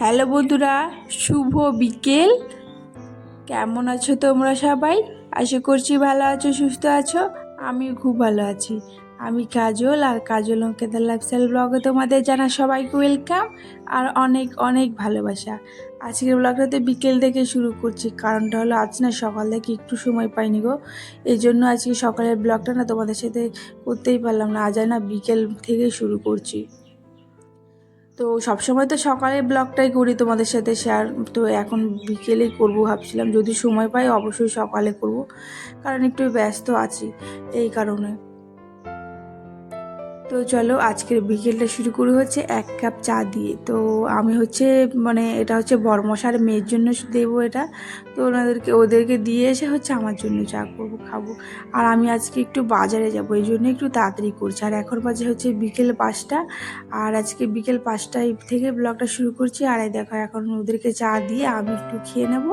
Hello বন্ধুরা, শুভ বিকেল। কেমন আছো তোমরা সবাই? আশা করছি ভালো আছো, সুস্থ আছো। আমি খুব ভালো আছি। আমি কাজল আর কাজল অঙ্কেতার লাইফস্টাইল ব্লগে তোমাদের জানা সবাইকে ওয়েলকাম আর অনেক অনেক ভালোবাসা। আজকের ব্লগটাতে বিকেল থেকে শুরু করছি। কারণটা হলো, আজ না সকাল থেকে একটু সময় পাইনি গো। এই জন্য আজকে সকালের ব্লগটা না তোমাদের সাথে করতেই পারলাম না। আজ না বিকেল থেকে শুরু করছি। তো সবসময় তো সকালে ব্লগটাই করি তোমাদের সাথে শেয়ার তো এখন বিকেলেই করব ভাবছিলাম, যদি সময় পাই অবশ্যই সকালে করব, কারণ একটু ব্যস্ত আছি এই কারণে। তো চলো, আজকের বিকেলটা শুরু করে হচ্ছে এক কাপ চা দিয়ে। তো আমি হচ্ছে মানে এটা হচ্ছে বরমশার মেয়ের জন্য দেবো এটা। তো ওনাদেরকে, ওদেরকে দিয়ে এসে হচ্ছে আমার জন্য চা করব, খাব। আর আমি আজকে একটু বাজারে যাব, এই জন্য একটু তাড়াতাড়ি করছি। আর এখন বাজে হচ্ছে বিকেল পাঁচটা। আর আজকে বিকেল পাঁচটায় থেকে ব্লগটা শুরু করছি। আর এই দেখো, এখন ওদেরকে চা দিয়ে আমি একটু খেয়ে নেব।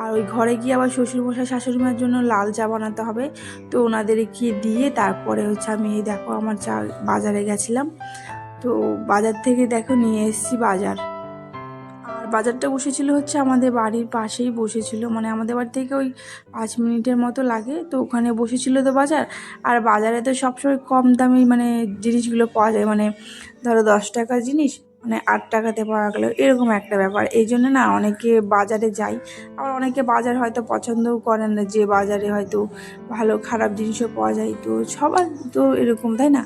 আর ওই ঘরে গিয়ে আবার শ্বশুরমশাই শাশুড়ি মার জন্য লাল চা বানাতে হবে। তো ওনাদেরকে দিয়ে তারপরে হচ্ছে আমি, এই দেখো, আমার চা বাজারে গেছিলাম। তো বাজার থেকে দেখো নিয়ে এসেছি বাজার। আর বাজারটা বসেছিল হচ্ছে আমাদের বাড়ির পাশেই বসেছিল। মানে আমাদের বাড়ি থেকে ওই পাঁচ মিনিটের মতো লাগে। তো ওখানে বসেছিল তো বাজার। আর বাজারে তো সবসময় কম দামি মানে জিনিসগুলো পাওয়া যায়। মানে ধরো দশ টাকার জিনিস মানে আট টাকাতে পাওয়া গেলো, এরকম একটা ব্যাপার। এই জন্য না অনেকে বাজারে যাই আবার অনেকে বাজার হয়তো পছন্দও করেন না, যে বাজারে হয়তো ভালো, খারাপ জিনিসও পাওয়া যায়। তো সবার তো এরকম, তাই না?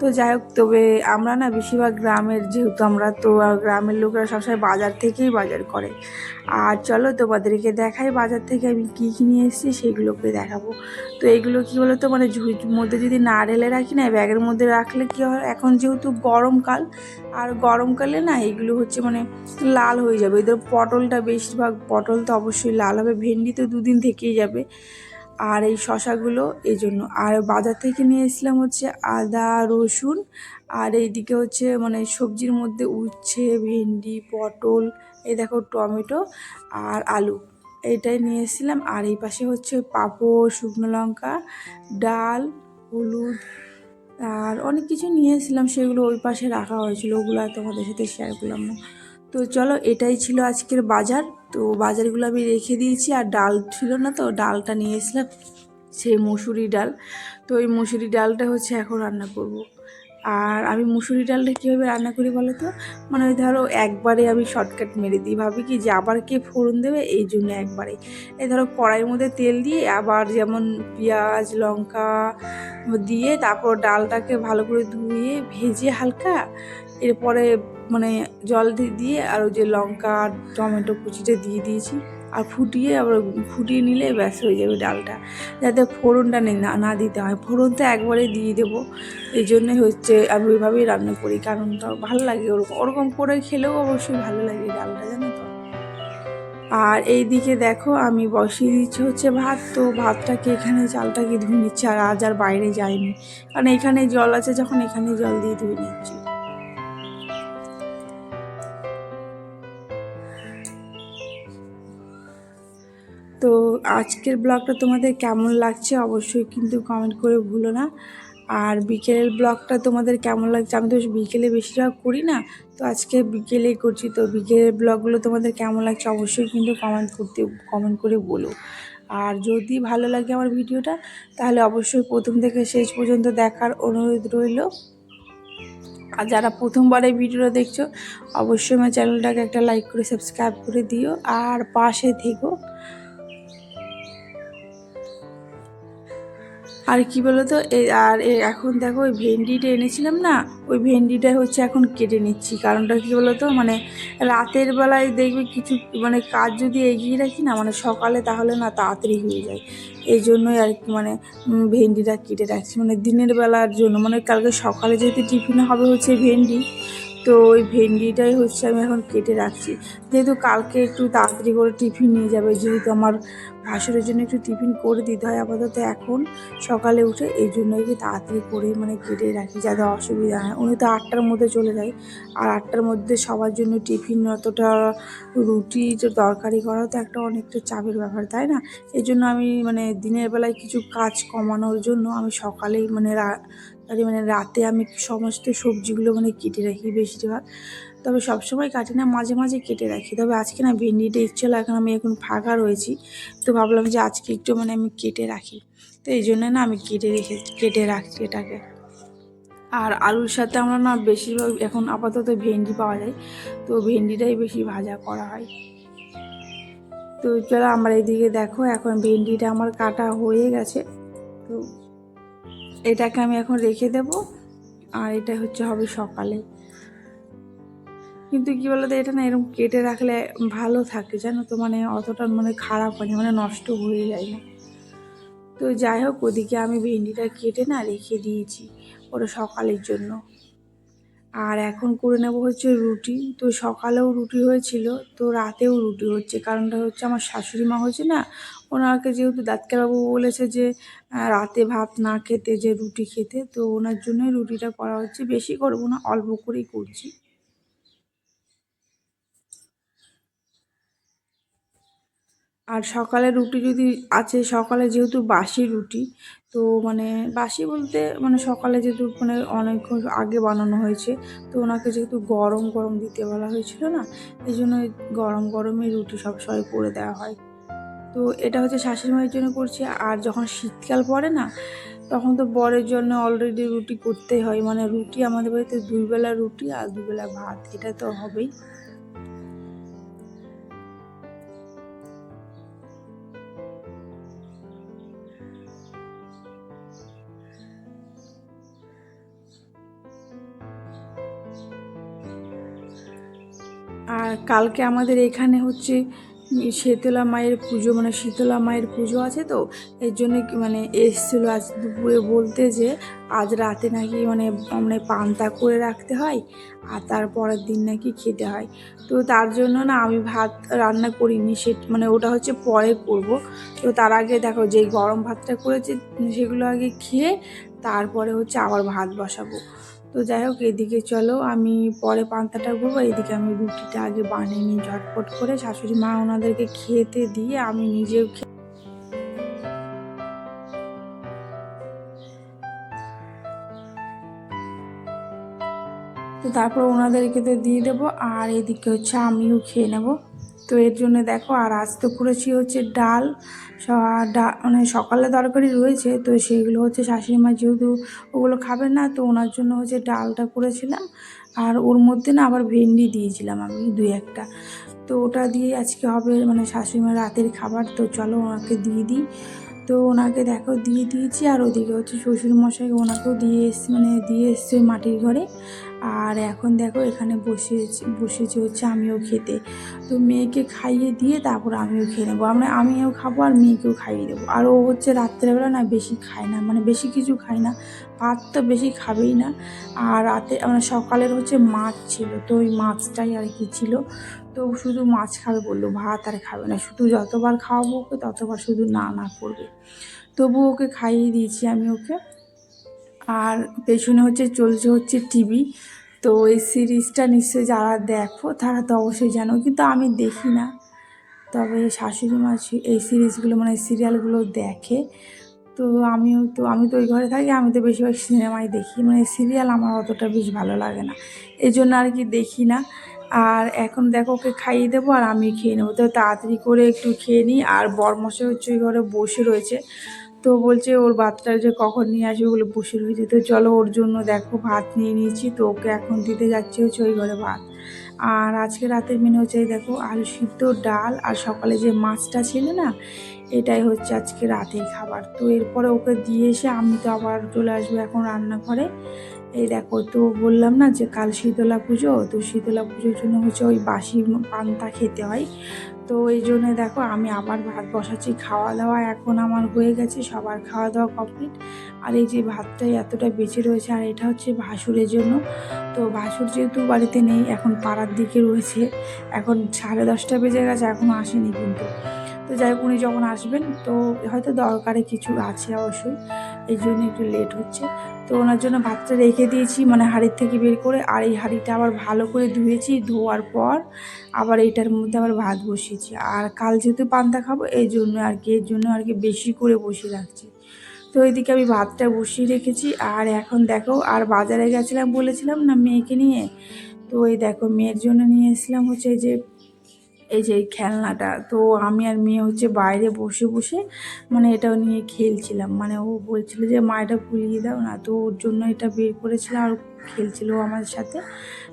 তো যাই হোক, তবে আমরা না বেশিরভাগ গ্রামের, যেহেতু আমরা তো গ্রামের লোকরা সবসময় বাজার থেকেই বাজার করে। আর চলো তোমাদেরকে দেখাই বাজার থেকে আমি কী কী নিয়ে এসেছি, সেগুলোকে দেখাবো। তো এগুলো কী বলো তো মানে ঝুড়ির মধ্যে যদি না ঢেলে রাখি না, ব্যাগের মধ্যে রাখলে কী হয়, এখন যেহেতু গরমকাল আর গরমকালে না এগুলো হচ্ছে মানে লাল হয়ে যাবে। এদের পটলটা বেশিরভাগ পটল তো অবশ্যই লাল হবে, ভেন্ডি তো দুদিন থেকেই যাবে। আর এই শশাগুলো এই জন্য আর বাজার থেকে নিয়ে এসেছিলাম হচ্ছে আদা, রসুন, আর এইদিকে হচ্ছে মানে সবজির মধ্যে উচ্ছে, ভেন্ডি, পটল, এই দেখো টমেটো আর আলু। এটাই নিয়ে এসেছিলাম। আর এই পাশে হচ্ছে পাঁপড়, শুকনো লঙ্কা, ডাল, হলুদ। আর অনেক কিছু নিয়েছিলাম, সেগুলো ওই পাশে রাখা হয়েছিল, ওগুলো তোমাদের সাথে শেয়ার করলাম না। তো চলো, এটাই ছিল আজকের বাজার। তো বাজারগুলো আমি রেখে দিয়েছি, আর ডাল ছিল না তো, ডালটা নিয়েছিলাম সেই মুসুরি ডাল। তো ওই মুসুরি ডালটা হচ্ছে এখন রান্না করব। আর আমি মুসুরি ডালটা কীভাবে রান্না করি বলো তো? মানে ওই ধরো একবারে আমি শর্টকাট মেরে দিই। ভাবি কি যে আবার কে ফোড়ন দেবে? এই জন্য একবারে। এই ধরো কড়াইয়ের মধ্যে তেল দিয়ে আবার যেমন পেঁয়াজ, লঙ্কা দিয়ে তারপর ডালটাকে ভালো করে ধুয়ে ভেজে হালকা এরপরে মানে জল দিয়ে আর ওই যে লঙ্কা টমেটো কুচিটা দিয়ে দিয়েছি। আর ফুটিয়ে আবার ফুটিয়ে নিলে ব্যাস হয়ে যাবে ডালটা। যাতে ফোড়নটা না না দিতে হয়। ফোড়ন তো একবারে দিয়ে দেবো। এই জন্যই হচ্ছে আমি ওইভাবেই রান্না করি। কারণ তো ভালো লাগে ওরকম। ওরকম করে খেলেও অবশ্যই ভালো লাগে ডালটা, জানো তো। আর এই দিকে দেখো আমি বসিয়ে দিচ্ছি হচ্ছে ভাত। তো ভাতটাকে এখানে চালটাকে ধুয়ে নিচ্ছি। আর আজ আর বাইরে যাইনি। কারণ এখানে জল আছে, যখন এখানে জল দিয়ে ধুয়ে নিচ্ছি। তো আজকের ব্লগটা তোমাদের কেমন লাগছে অবশ্যই কিন্তু কমেন্ট করে ভুলো না। আর বিকেলের ব্লগটা তোমাদের কেমন লাগছে? আমি তো বিকেলে বেশিরভাগ করি না, তো আজকে বিকেলেই করছি। তো বিকেলের ব্লগগুলো তোমাদের কেমন লাগছে অবশ্যই কিন্তু কমেন্ট করতে কমেন্ট করে বলো। আর যদি ভালো লাগে আমার ভিডিওটা, তাহলে অবশ্যই প্রথম থেকে শেষ পর্যন্ত দেখার অনুরোধ রইল। আর যারা প্রথমবার এই ভিডিওটা দেখছ, অবশ্যই আমার চ্যানেলটাকে একটা লাইক করে সাবস্ক্রাইব করে দিও। আর পাশে থেকো। আর কি বলতো আর এখন দেখো ওই ভেন্ডিটা এনেছিলাম না, ওই ভেন্ডিটা হচ্ছে এখন কেটে নিচ্ছি। কারণটা কী তো মানে রাতের বেলায় দেখবে কিছু মানে কাজ যদি এগিয়ে রাখি না মানে সকালে তাহলে না তাড়াতাড়ি হয়ে যায়। এই জন্যই আর কি মানে ভেন্ডিটা কেটে রাখছি। মানে দিনের বেলার জন্য মানে কালকে সকালে যেহেতু টিফিনে হবে হচ্ছে ভেন্ডি তো ওই ভেন্ডিটাই হচ্ছে আমি এখন কেটে রাখছি। যেহেতু কালকে একটু তাড়াতাড়ি করে টিফিন নিয়ে যাবে, যেহেতু আমার ভাসুরের জন্য একটু টিফিন করে দিতে হয় আপাতত এখন সকালে উঠে, এই জন্যই কি তাড়াতাড়ি করে মানে কেটে রাখি যাতে অসুবিধা হয়। উনি তো আটটার মধ্যে চলে যায়, আর আটটার মধ্যে সবার জন্য টিফিন অতটা রুটি তো তরকারি করা তো একটা অনেকটা চাপের ব্যাপার, তাই না? এই জন্য আমি মানে দিনের বেলায় কিছু কাজ কমানোর জন্য আমি সকালেই মানে মানে রাতে আমি সমস্ত সবজিগুলো মানে কেটে রাখি বেশিরভাগ। তবে সবসময় কাটি না, মাঝে মাঝে কেটে রাখি। তবে আজকে না ভেন্ডিটা ইচ্ছে হলো এখন আমি এখন ফাঁকা রয়েছি। তো ভাবলাম যে আজকে একটু মানে আমি কেটে রাখি। তো এই জন্য না আমি কেটে রেখে, কেটে রাখছি এটাকে। আর আলুর সাথে আমরা না বেশিরভাগ, এখন আপাতত ভেন্ডি পাওয়া যায়। তো ভেন্ডিটাই বেশি ভাজা করা হয়। তো চলো আমার এইদিকে দেখো, এখন ভেন্ডিটা আমার কাটা হয়ে গেছে। তো এটাকে আমি এখন রেখে দেব, আর এটা হচ্ছে হবে সকালে। কিন্তু কী বলতো, এটা না এরকম কেটে রাখলে ভালো থাকে, জানো তো? মানে অতটা মানে খারাপ হয় না মানে নষ্ট হয়ে যায় না। তো যাই হোক, ওদিকে আমি ভেন্ডিটা কেটে না রেখে দিয়েছি ওটা সকালের জন্য। আর এখন করে নেব হচ্ছে রুটি। তো সকালেও রুটি হয়েছিল, তো রাতেও রুটি হচ্ছে। কারণটা হচ্ছে আমার শাশুড়ি মা হচ্ছে না ওনাকে যেহেতু ডাক্তারবাবু বলেছে যে রাতে ভাত না খেতে যে রুটি খেতে, তো ওনার জন্যই রুটিটা করা হচ্ছে। বেশি করব না, অল্প করেই করছি। আর সকালে রুটি যদি আছে, সকালে যেহেতু বাসি রুটি, তো মানে বাসি বলতে মানে সকালে যেহেতু মানে অনেকক্ষণ আগে বানানো হয়েছে, তো ওনাকে যেহেতু গরম গরম দিতে বলা হয়েছিল না, এই জন্য গরম গরমই রুটি সবসময় করে দেওয়া হয়। তো এটা হচ্ছে শাশুড়ি মায়ের জন্য করছি। আর যখন শীতকাল পড়ে না, তখন তো বরের জন্য অলরেডি রুটি করতেই হয়। মানে রুটি আমাদের বাড়িতে দুই বেলা রুটি আর দুবেলা ভাত, এটা তো হবেই। আর কালকে আমাদের এখানে হচ্ছে শীতলা মায়ের পুজো মানে শীতলা মায়ের পুজো আছে তো, এর জন্য মানে এসেছিল আজ দুপুরে বলতে যে, আজ রাতে নাকি মানে মানে পান্তা করে রাখতে হয়, আর তারপরের দিন নাকি খেতে হয়। তো তার জন্য না আমি ভাত রান্না করিনি, সে মানে ওটা হচ্ছে পরে করব। তো তার আগে দেখো যে গরম ভাতটা করেছি, সেগুলো আগে খেয়ে তারপরে হচ্ছে আবার ভাত বসাবো। তো যাই হোক, এদিকে চলো, আমি পরে পান্তাটা করব এদিকে আমি রুটিটা আগে বানিয়ে নিই ঝটপট করে। শাশুড়ি মা ওনাদেরকে খেতে দিয়ে আমি নিজেও তো তারপর ওনাদেরকে তো দিয়ে দেবো, আর এদিকে হচ্ছে আমিও খেয়ে নেব। তো এর জন্য দেখো, আর আজ তো করেছি হচ্ছে ডাল। স- ডা মানে সকালে তরকারি রয়েছে, তো সেইগুলো হচ্ছে শাশুড়ি মা যেহেতু ওগুলো খাবেন না, তো ওনার জন্য হচ্ছে ডালটা করেছিলাম। আর ওর মধ্যে না আবার ভেন্ডি দিয়েছিলাম আমি দুই একটা। তো ওটা দিয়ে আজকে হবে মানে শাশুড়ি মার রাতের খাবার, তো চলো ওনাকে দিয়ে দিই। তো ওনাকে দেখো দিয়ে দিয়েছি, আর ওদিকে হচ্ছে শ্বশুর মশাই ওনাকেও দিয়ে এসছে মানে দিয়ে এসছে মাটির ঘরে। আর এখন দেখো এখানে বসেছি বসেছি হচ্ছে আমিও খেতে। তো মেয়েকে খাইয়ে দিয়ে তারপর আমিও খেয়ে নেব। আমরা আমিও খাব আর মেয়েকেও খাইয়ে দেবো। আর ও হচ্ছে রাত্রেবেলা না বেশি খায় না মানে বেশি কিছু খায় না। ভাত তো বেশি খাবেই না। আর রাতে মানে সকালের হচ্ছে মাছ ছিল, তো ওই মাছটাই আর কি ছিল। তো শুধু মাছ খাবে বলল, ভাত আর খাবে না। শুধু যতবার খাওয়াবো ওকে, ততবার শুধু না না করবে। তবু ওকে খাইয়ে দিয়েছি আমি ওকে। আর পেছনে হচ্ছে চলছে হচ্ছে টিভি। তো এই সিরিজটা নিশ্চয়ই যারা দেখো, তারা তো অবশ্যই জানো। কিন্তু আমি দেখি না। তবে শাশুড়ি মা এই সিরিজগুলো মানে সিরিয়ালগুলো দেখে। তো আমিও তো আমি তো ওই ঘরে থাকি, আমি তো বেশিরভাগ সিনেমাই দেখি। মানে সিরিয়াল আমার অতটা বেশ ভালো লাগে না। এই জন্য আর কি দেখি না। আর এখন দেখো ওকে খাইয়ে দেবো আর আমি খেয়ে নেব। তো তাড়াতাড়ি করে একটু খেয়ে নিই। আর বরমশাই হচ্ছে ওই ঘরে বসে রয়েছে। তো বলছে, ওর ভাতটা যে কখন নিয়ে আসবে? বলে বসে রয়েছে তো চলো, ওর জন্য দেখো, ভাত নিয়ে নিয়েছি। তো ওকে এখন দিতে যাচ্ছে হচ্ছে ওই ঘরে ভাত। আর আজকে রাতের মেনু হচ্ছে দেখো, আলু সিদ্ধ, ডাল আর সকালে যে মাছটা ছিল না, এটাই হচ্ছে আজকে রাতের খাবার। তো এরপরে ওকে দিয়ে এসে আমি তো আবার চলে আসব এখন রান্নাঘরে। এই দেখো, তো বললাম না যে কাল শীতলা পুজো, তো শীতলা পুজোর জন্য হচ্ছে ওই বাসি পান্তা খেতে হয়। তো এই জন্য দেখো আমি আবার ভাত বসাচ্ছি, খাওয়া দাওয়া এখন আমার হয়ে গেছে, সবার খাওয়া দাওয়া কমপ্লিট আর এই যে ভাতটাই এতটা বেঁচে রয়েছে, আর এটা হচ্ছে ভাসুরের জন্য। তো ভাসুর যেহেতু বাড়িতে নেই, এখন পাড়ার দিকে রয়েছে। এখন সাড়ে দশটা বেজে গেছে এখনও আসেনি কিন্তু। তো যাই হোক, উনি যখন আসবেন, তো হয়তো দরকারে কিছু আছে অবশ্যই। এই জন্য একটু লেট হচ্ছে। তো ওনার জন্য ভাতটা রেখে দিয়েছি মানে হাঁড়ির থেকে বের করে, আর এই হাঁড়িটা আবার ভালো করে ধুয়েছি, ধোয়ার পর আবার এইটার মধ্যে আবার ভাত বসিয়েছি। আর কাল যেহেতু পান্তা খাব, এই জন্য আর কি এর জন্য আর কি বেশি করে বসিয়ে রাখছি। তো এইদিকে আমি ভাতটা বসিয়ে রেখেছি, আর এখন দেখো, আর বাজারে গেছিলাম বলেছিলাম না মেয়েকে নিয়ে? তো এই দেখো, মেয়ের জন্য নিয়ে এসেছিলাম হচ্ছে যে এই যে খেলনাটা তো আমি আর মেয়ে হচ্ছে বাইরে বসে বসে মানে এটাও নিয়ে খেলছিলাম। মানে ও বলছিল যে মা এটা ভুলিয়ে দাও না। তো ওর জন্য এটা বের করেছিলাম আর খেলছিল আমার সাথে।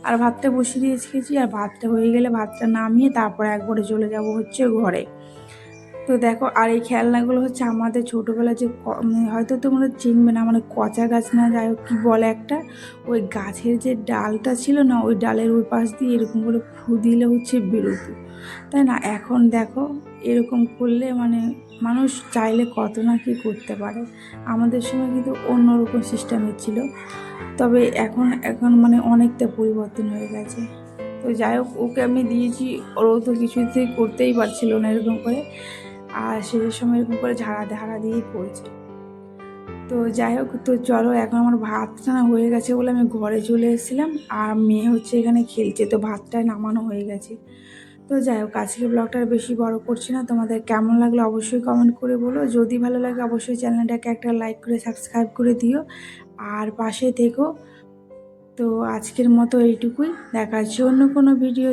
আর ভাতটা বসিয়ে দিয়ে খেয়েছি আর ভাতটা হয়ে গেলে ভাতটা নামিয়ে তারপরে একবারে চলে যাব হচ্ছে ঘরে। তো দেখো আর এই খেলনাগুলো হচ্ছে আমাদের ছোটোবেলা যে উম, হয়তো তোমরা চিনবে না মানে কচা গাছ না যাই হোক কী বলে একটা ওই গাছের যে ডালটা ছিল না ওই ডালের ওই পাশ দিয়ে এরকম করে ফু দিলে হচ্ছে বেরোতো। তাই না? এখন দেখো, এরকম করলে মানে মানুষ চাইলে কত না কি করতে পারে। আমাদের সময় কিন্তু অন্যরকম সিস্টেমের ছিল। তবে এখন এখন মানে অনেকটা পরিবর্তন হয়ে গেছে। তো যাই হোক, ওকে আমি দিয়েছি ওরও তো কিছুতেই করতেই পারছিল না এরকম করে। আর শেষের সময় এরকম করে ঝাড়া ধারা দিয়েই পড়ছে। তো যাই হোক, তো চলো, এখন আমার ভাতটা না হয়ে গেছে বলে আমি ঘরে চলে এসেছিলাম। আর মেয়ে হচ্ছে এখানে খেলছে, তো ভাতটায় নামানো হয়ে গেছে। তো যাই হোক আজকে ব্লগটা বেশি বড় করছি না। তোমাদের কেমন লাগল অবশ্যই কমেন্ট করে বলো। যদি ভালো লাগে অবশ্যই চ্যানেলটাকে একটা লাইক করে সাবস্ক্রাইব করে দিও। আর পাশে থেকো। তো আজকের মতো এইটুকুই। দেখার জন্য কোনো ভিডিও